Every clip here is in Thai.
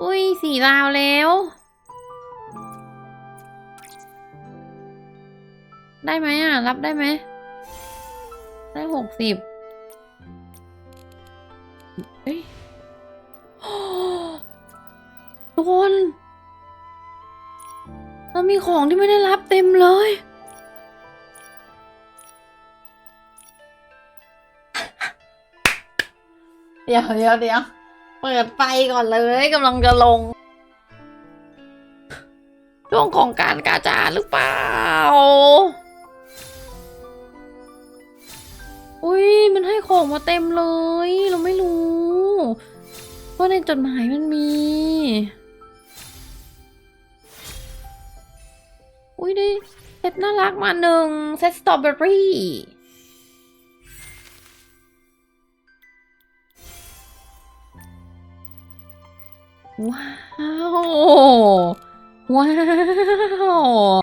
อุ้ยสี่ดาวแล้ว ได้ไหมอะ รับได้ไหม ได้หกสิบเอ้ยทุกคนเรามีของที่ไม่ได้รับเต็มเลย เดี๋ยวเดี๋ยวเดี๋ยว เปิดไฟก่อนเลยกำลังจะลงช่วงของการกาจาหรือเปล่า อุ้ยมันให้ของมาเต็มเลย เราไม่รู้ว่าในจดหมายมันมี อุ้ยได้เซตน่ารักมาหนึ่งเซตสตรอเบอรี่ ว้าว ว้าว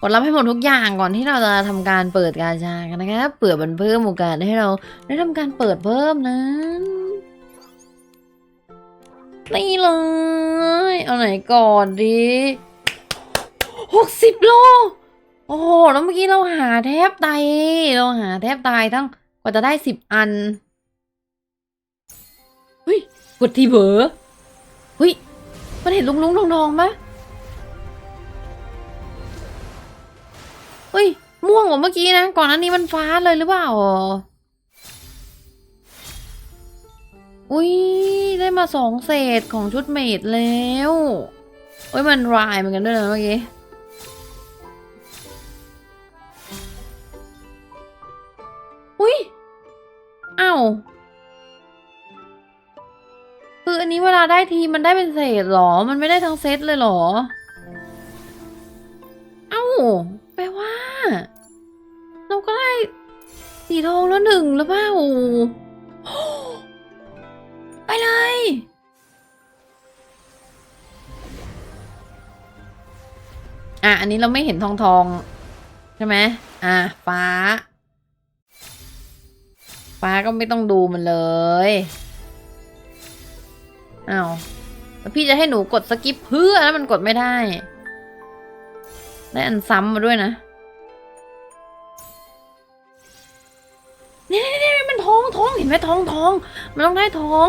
กดรับให้หมดทุกอย่างก่อนที่เราจะทำการเปิดกาชากันนะครับเผื่อมันเพิ่มโอกาสให้เราได้ทำการเปิดเพิ่มนะนี่เลย เอาไหนก่อนดีหกสิบโล โอ้โห แล้วเมื่อกี้เราหาแทบตาย เราหาแทบตายทั้งกว่าจะได้สิบอัน เฮ้ย กดทีเบอร์ เฮ้ย มันเห็นลุงลุงนองนองๆปะเฮ้ย ม่วงกว่าเมื่อกี้นะ ก่อนหน้านี้มันฟ้าเลยหรือเปล่า อุ้ย ได้มาสองเศษของชุดเมดแล้ว เฮ้ย มันรายเหมือนกันด้วยนะเมื่อกี้ นี้เวลาได้ทีมันได้เป็นเศษหรอ มันไม่ได้ทั้งเซตเลยหรอ เอ้าแปลว่า เราก็ได้สีทองแล้วหนึ่งแล้วเปล่าไปเลย อะ อันนี้เราไม่เห็นทองทอง ใช่ไหมอะ ฟ้า ฟ้าก็ไม่ต้องดูมันเลย อ้าวแล้วพี่จะให้หนูกดสกิปเพื่อแล้วมันกดไม่ได้ ได้อันซ้ำมาด้วยนะเนี่ยเนี่ยเนี่ยมันทองทองเห็นไหมทองทองมันต้องได้ทอง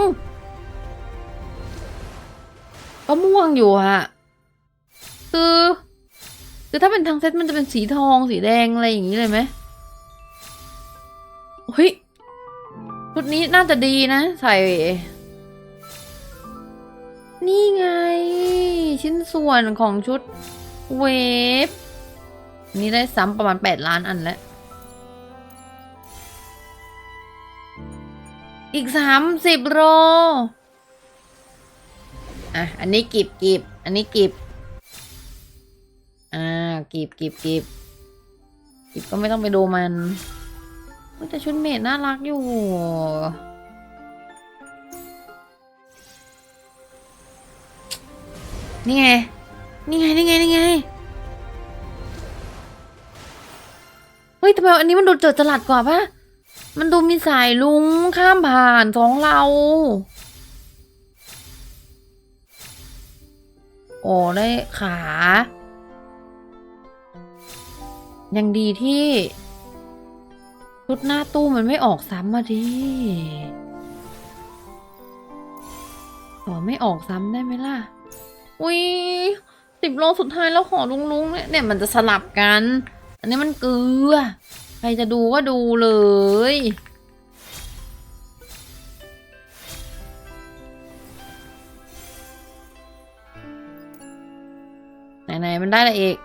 ก็ม่วงอยู่อะคือคือถ้าเป็นทางเซตมันจะเป็นสีทองสีแดงอะไรอย่างนี้เลยไหมเฮ้ยชุดนี้น่าจะดีนะ ใส่ นี่ไง ชิ้นส่วนของชุดเวฟนี่ได้ซ้ำประมาณแปดล้านอันแล้ว อีกสามสิบโลอะ อันนี้กิบกิบอันนี้กิบอ่ากิบกิบกิบกิบก็ไม่ต้องไปดูมันแต่ชุดเมดน่ารักอยู่ นี่ไง นี่ไง นี่ไง นี่ไง เฮ้ยทำไมอันนี้มันดูเจิดจรัสกว่าปะมันดูมีสายลุงข้ามผ่านสองเรา โอ้ได้ขา ยังดีที่ ชุดหน้าตู้มันไม่ออกซ้ำมาดิขอไม่ออกซ้ำได้ไหมล่ะ อุ้ยสิบโลสุดท้ายแล้วขอลุงลุงๆเนี่ยเนี่ยมันจะสลับกัน อันนี้มันเกลือ ใครจะดูก็ดูเลย ไหนๆมันได้อะไรอีก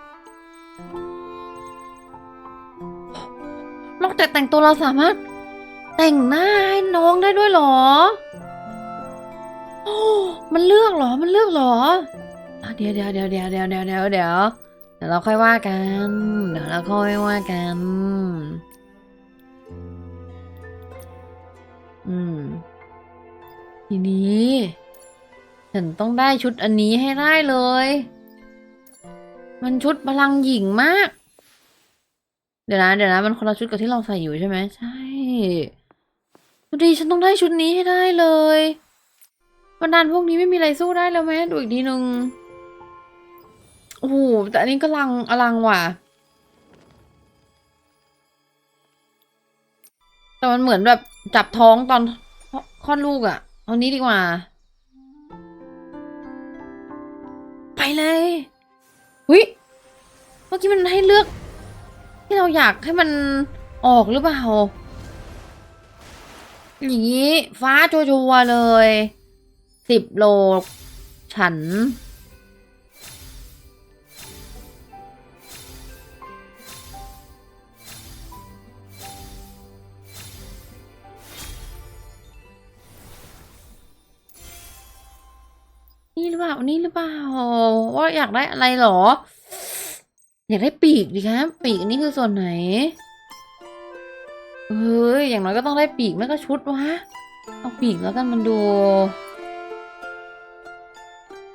นอกจากแต่งตัวเราสามารถ แต่งหน้าให้น้องได้ด้วยหรอโอ้มันเลือกหรอ มันเลือกหรอ เดี๋ยวเดี๋ยวเดี๋ยวเดี๋ยวเดี๋ยวเดี๋ยวเดี๋ยวเดี๋ยวเดี๋ยวเราค่อยว่ากัน เดี๋ยวเราค่อยว่ากัน อืม ทีนี้ฉันต้องได้ชุดอันนี้ให้ได้เลย มันชุดพลังหญิงมาก เดี๋ยวนะเดี๋ยวนะมันคนละชุดกับที่เราใส่อยู่ใช่ไหมใช่ดูดีฉันต้องได้ชุดนี้ให้ได้เลยบรรดาพวกนี้ไม่มีอะไรสู้ได้แล้วไหมดูอีกทีหนึ่ง โอ้โหแต่อันนี้ก็ลังอลังว่ะ แต่มันเหมือนแบบจับท้องตอนคลอดลูกอะ่ะเอานี้ดีกว่า ไปเลยหุยเมื่อกี้มันให้เลือก ที่เราอยากให้มันออกหรือเปล่าอย่างนี้ฟ้าชัวๆเลยสิบโล ฉัน ล่า นี่หรือเปล่า ว่าอยากได้อะไรหรอ อยากได้ปีกดิครับ ปีกนนี้คือส่วนไหน เฮ้ย อย่างน้อยก็ต้องได้ปีกไม่ก็ชุดวะ เอาปีกแล้วกันมันดู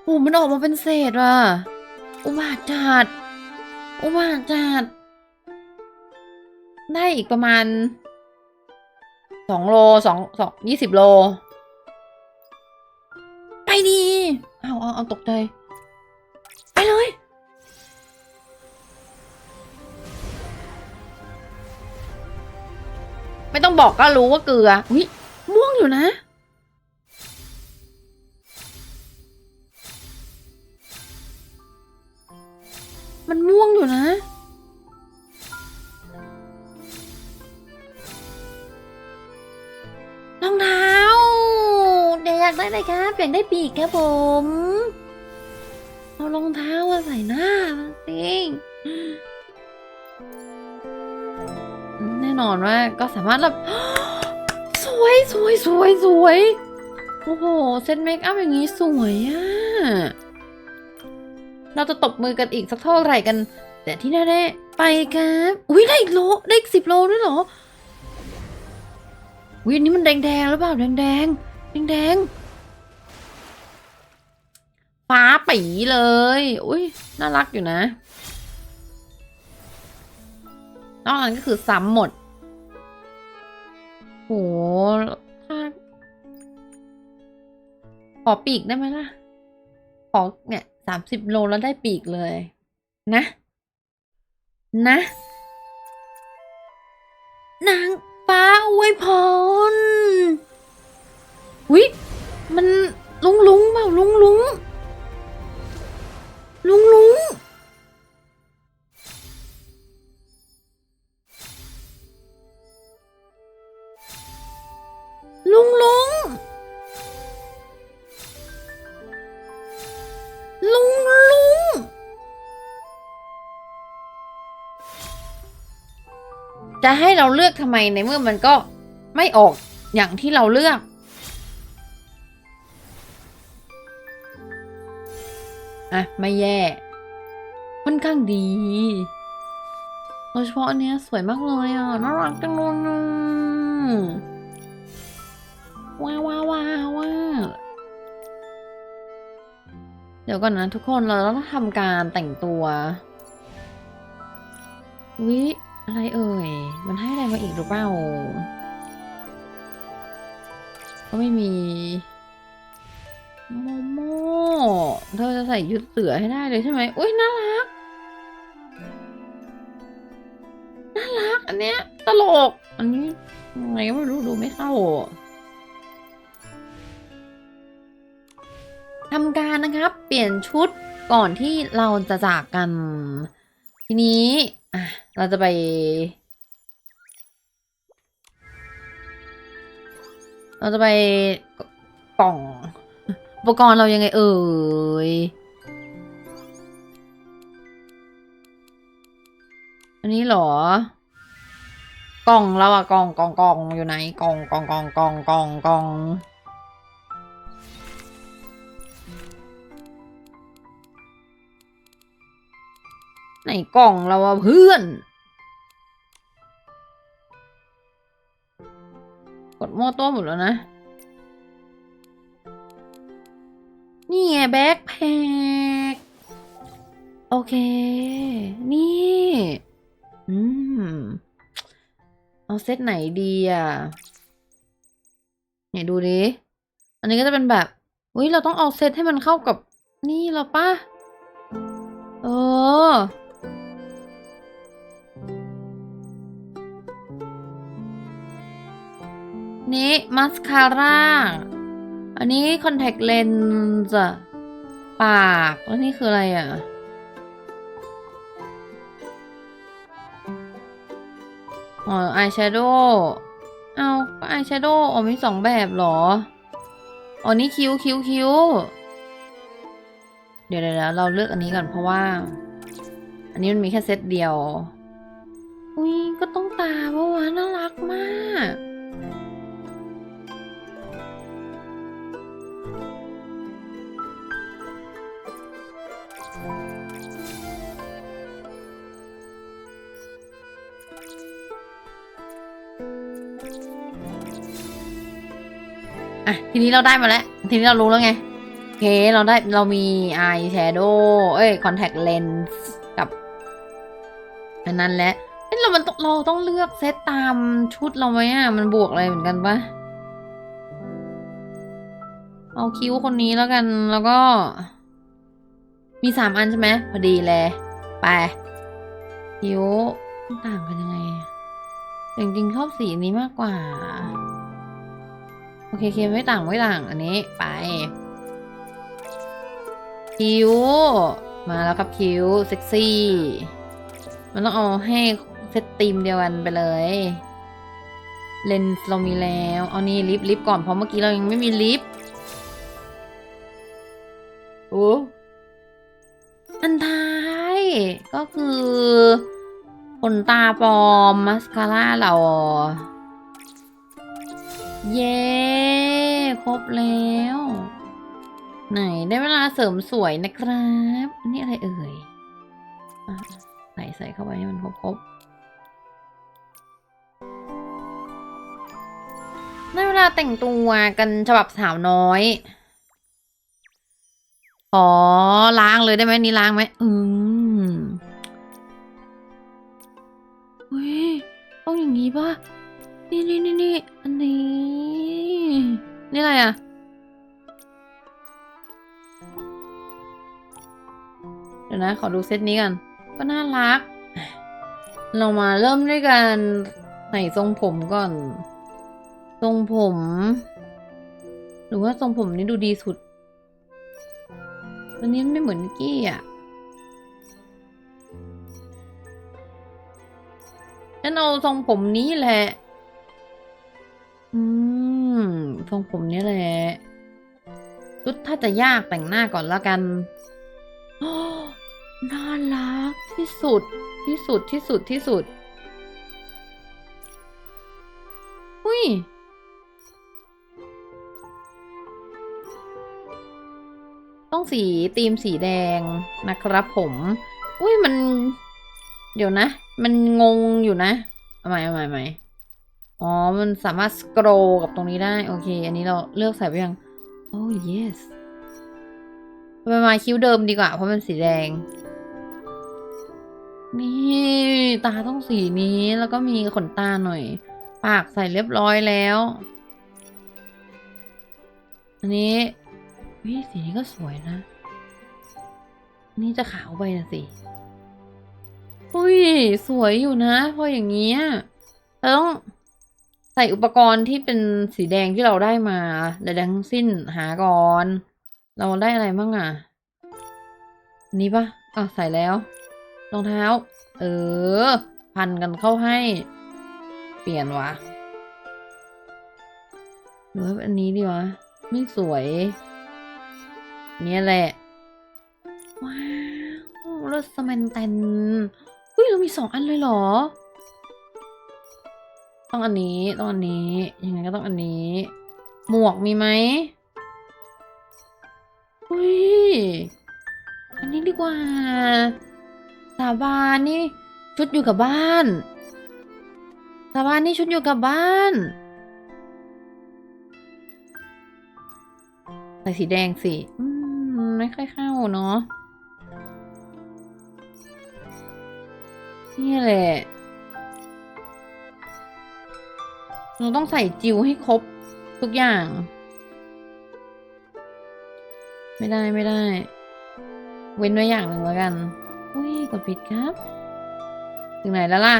โอ้มันออกมาเป็นเศษว่ะ อุบาทจัด อุบาทจัด ได้อีกประมาณสองโลสองสองยี่สิบโล ต้องบอกก็รู้ว่าเกลือ อุ้ยม่วงอยู่นะ มันม่วงอยู่นะ รองเท้าเด็กอยากได้อะไรครับอยากได้ปีกครับผม เอารองเท้ามาใส่หน้าจริง น่นอนว่าก็สามารถแบบสวยสวยสวยสวยโอ้โหเซตเมคอัพอย่างนี้สวยอะเราจะตบมือกันอีกสักเท่าไหร่กัน แต่ที่แน่ๆไปครับ อุ้ยได้อีกโลได้อีกสิบโลด้วยเหรอวิอันนี้มันแดงๆหรือเปล่าแดงๆแดงแดงๆฟ้าปีเลย อุ้ยน่ารักอยู่นะนอกนั้นก็คือซ้ำหมด ขอปีกได้ไหมล่ะ ขอเนี่ยสามสิบโลแล้วได้ปีกเลย นะ นะ นางฟ้าอวยพรวิมันลุงลุงเปล่าลุงลุงลุงลุง จะให้เราเลือกทำไมในเมื่อมันก็ไม่ออกอย่างที่เราเลือก อะ ไม่แย่ ค่อนข้างดีโดยเฉพาะอันเนี้ยสวยมากเลยอะ น่ารักจังเลยว้าวว้าวว้าวว้าวเดี๋ยวก่อนนะทุกคนเราต้องทำการแต่งตัววิ อะไรเอ่ย มันให้อะไรมาอีกหรือเปล่า ก็ไม่มีโมโมเธอจะใส่ยุดเสือให้ได้เลยใช่ไหมอุ้ยน่ารัก น่ารัก อันเนี้ย ตลก อันนี้ไงก็ไม่รู้ดูไม่เข้าทำการนะครับ เปลี่ยนชุดก่อนที่เราจะจากกัน ทีนี้ อะ เราจะไป เราจะไปกล่อง อุปกรณ์เรายังไงเอ่ย อันนี้เหรอ กล่องเราอะกล่องกล่องกล่องอยู่ไหน กล่องกล่องกล่องกล่องกล่องกล่อง ไหนกล่องเราอะเพื่อน กดโม่ตัวหมดแล้วนะ นี่ไงแบ็คแพคโอเค นี่ อืม เอาเซตไหนดีอะเนี่ยดูดิ อันนี้ก็จะเป็นแบบอุ้ยเราต้องเอาเซตให้มันเข้ากับนี่เหรอปะเออ นี้มัสคาร่า อันนี้คอนแทคเลนส์ปาก แล้วนี่คืออะไรอะ อ๋ออายแชโดว์เอาก็อายแชโดว์อ๋อมีสองแบบหรอ อ๋อ นี่คิ้วคิ้วคิ้วเดี๋ยวเดี๋ยวเดี๋ยวเราเลือกอันนี้ก่อนเพราะว่า อันนี้มันมีแค่เซตเดียว อุ้ยก็ต้องตาเพราะว่าน่ารักมาก อะทีนี้เราได้มาแล้ว ทีนี้เรารู้แล้วไงโอเคเราได้เรามีอายแชโดว์เอ้ยคอนแทคเลนส์กับอันนั้นแหละเอ้ยเรามันเราต้องเลือกเซตตามชุดเราไหมอะมันบวกอะไรเหมือนกันปะเอาคิ้วคนนี้แล้วกันแล้วก็ มีสามอันใช่ไหมพอดีเลยไปคิ้วต่างกันยังไงจริงๆชอบสีนี้มากกว่า อเคเคไม่ต่างไม่ต่าง อันนี้ไป คิ้ว มาแล้วครับคิ้ว เซ็กซี่ มันต้องเอาให้เซตตีมเดียวกันไปเลย เลนส์เรามีแล้ว เอานี่ลิปลิปก่อนเพราะเมื่อกี้เรายังไม่มีลิปโอ้อันท้ายก็คือขนตาปลอม มัสคาร่าเรา เย้ครบแล้ว ไหนได้เวลาเสริมสวยนะครับ นี่อะไรเอ่ยอใส่ใส่เข้าไปให้มันครบครบได้เวลาแต่งตัวกันฉบับสาวน้อยขอล้างเลยได้ไหมนี่ล้างไหมอืมเฮ้ยต้องอย่างนี้ป่ะ นี่นี่นี่นี่อันนี้ นี่อะไรอะเดี๋ยวนะ ขอดูเซตนี้กัน ก็น่ารัก เรามาเริ่มด้วยการใส่ทรงผมก่อน ทรงผม หรือว่าทรงผมนี้ดูดีสุดตัวนี้ไม่เหมือนนิกกี้อะฉันเอาทรงผมนี้แหละ อืม รงผมนี้แหละชุดถ้าจะยากแต่งหน้าก่อนแล้วกันน่ารักที่สุดที่สุดที่สุดที่สุดอุ้ยต้องสีธีมสีแดงนะครับผม อุ้ยมัน เดี๋ยวนะ มันงงอยู่นะเอาใหม่เอาใหม่เอาใหม่ อ๋อ มันสามารถสครอกับตรงนี้ได้ โอเค อันนี้เราเลือกใส่ไปยัง โอ้ yes ไปมาคิ้วเดิมดีกว่า เพราะมันสีแดง นี่ ตาต้องสีนี้แล้วก็มีขนตาหน่อย ปากใส่เรียบร้อยแล้ว อันนี้วิสีนี้ก็สวยนะ นี่จะขาวไปนะสิ อุ้ย สวยอยู่นะเพราะอย่างนี้ยต้อง ใส่อุปกรณ์ที่เป็นสีแดงที่เราได้มาแต่ดงทั้งสิ้นหาก่อน เราได้อะไรบ้างอะอันนี้ปะอะใส่แล้ว รองเท้า เออ พันกันเข้าให้ เปลี่ยนวะหรือว่าอันนี้ดีวะ ไม่สวย เนี่ยแหละ ว้าวรสแมนเตนอุ้ยเรามีสองอันเลยเหรอ ต้องอันนี้ต้องอันนี้ยังไงก็ต้องอันนี้ หมวกมีไหมอุ้ยอันนี้ดีกว่าสาบานนี่ชุดอยู่กับบ้านสาบานนี่ชุดอยู่กับบ้านใส่สีแดงสิไม่ค่อยเข้าเนาะนี่แหละ เราต้องใส่จิวให้ครบทุกอย่าง ไม่ได้ไม่ได้ เว้นไว้อย่างหนึ่งแล้วกัน อุ้ยกดผิดครับ ถึงไหนแล้วล่ะ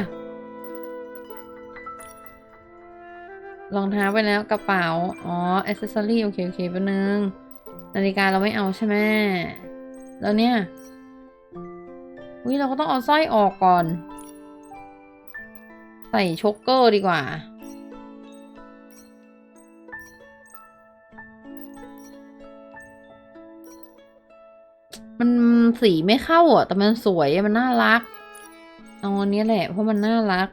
รองเท้าไปแล้วกระเป๋า อ๋ออ c เซสซอรี่โอเค โอเคแป๊บนึง นาฬิกาเราไม่เอาใช่ไหมแล้วเนี่ยอุ้ยเราก็ต้องเอาสร้อยออกก่อน ใส่โชกเกอร์ดีกว่า สีไม่เข้าอะ แต่มันสวยมันน่ารักเอาอันนี้แหละ เพราะมันน่ารัก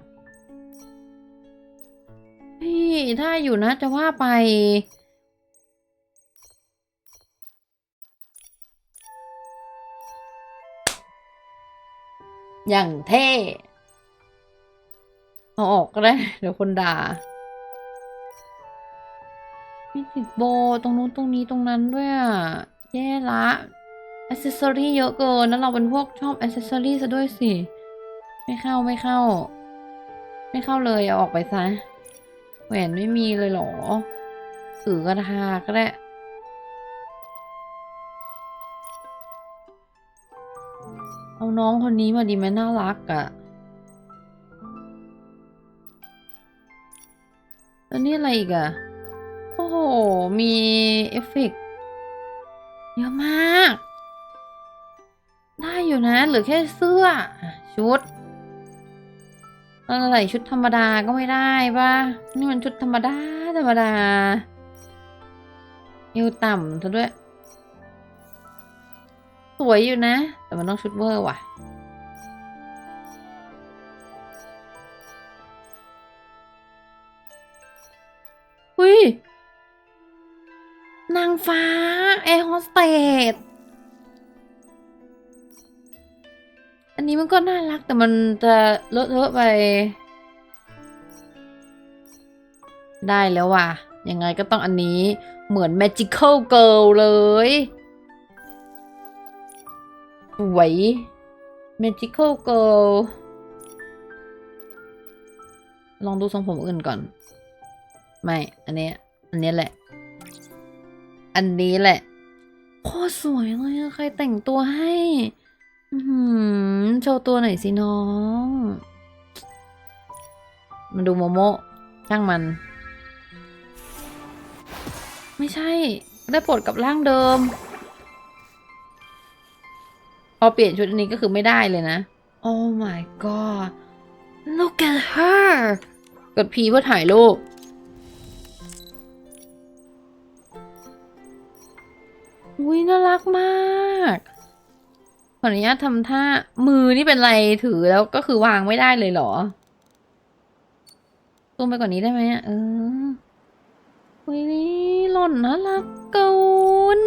พี่ถ้าอยู่นะจะว่าไป อย่างเท่ เอาออกก็ได้ เดี๋ยวคนด่ามีติดโบตรงนู้นตรงนี้ตรงนั้นด้วยอะ แย่ละ อ c เซสซอรี่เยอะเกิน แล้วเราเป็นพวกชอบอ c เซสซอรี่ซะด้วยสิ ไม่เข้าไม่เข้า ไม่เข้าเลยเอาออกไปซะ แหวนไม่มีเลยเหรอถือกระทาก็ได้เอาน้องคนนี้มาดีไหมน่ารักอะ่ะแล้วนี่อะไรอีกอะ่ะ โอ้โห มีเอฟเฟกต์เยอะมาก ได้อยู่นะเหลือแค่เสื้อชุดอะไรชุดธรรมดาก็ไม่ได้ป่ะนี่มันชุดธรรมดาธรรมดาเอวต่ำซะด้วย สวยอยู่นะ แต่มันต้องชุดเวอร์ว่ะหุยนางฟ้าแอร์โฮสเตส อันนี้มันก็น่ารักแต่มันจะเลอะเทอะไป ได้แล้วว่ะ ยังไงก็ต้องอันนี้เหมือน Magical Girl เลยสวย Magical Girl ลองดูทรงผมอื่นก่อน ไม่ อันนี้ อันนี้แหละ อันนี้แหละโคตรสวยเลยใครแต่งตัวให้ อือหือโชว์ตัวหน่อยสิน้อง มาดูโมโมะช่างมัน ไม่ใช่ ได้ปลดกับร่างเดิม พอเปลี่ยนชุดอันนี้ก็คือไม่ได้เลยนะ Oh my god look at her กด P เพื่อถ่ายรูปอุ้ยน่ารักมาก ขออนุญาตทำท่ามือนี่เป็นไรถือแล้วก็คือวางไม่ได้เลยเหรอซูมไปกว่านี้ได้ไหมเอออุ้ยนี่หล่นน่ารักเกิน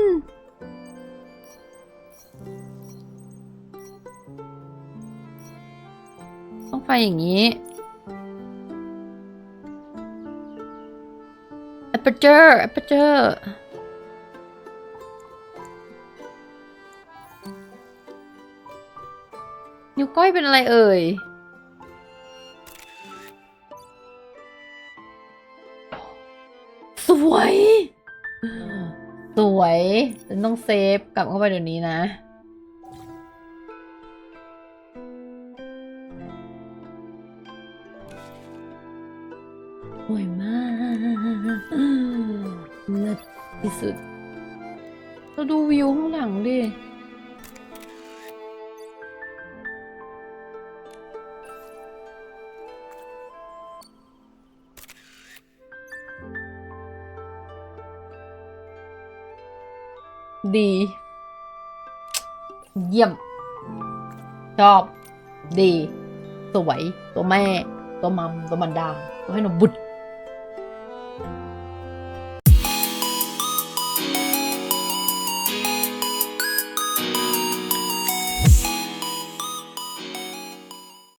ต้องไฟอย่างนี้ aperture aperture ก้อยเป็นอะไรเอ่ย สวย สวยฉันต้องเซฟกลับเข้าไปเดี๋ยวนี้นะ สวยมากเลิศที่สุดเราดูวิวข้างหลังดิ ดี เยี่ยม ชอบ ดี สวย ตัวแม่ ตัวมัม ตัวมันดา ตัวให้นมบุตร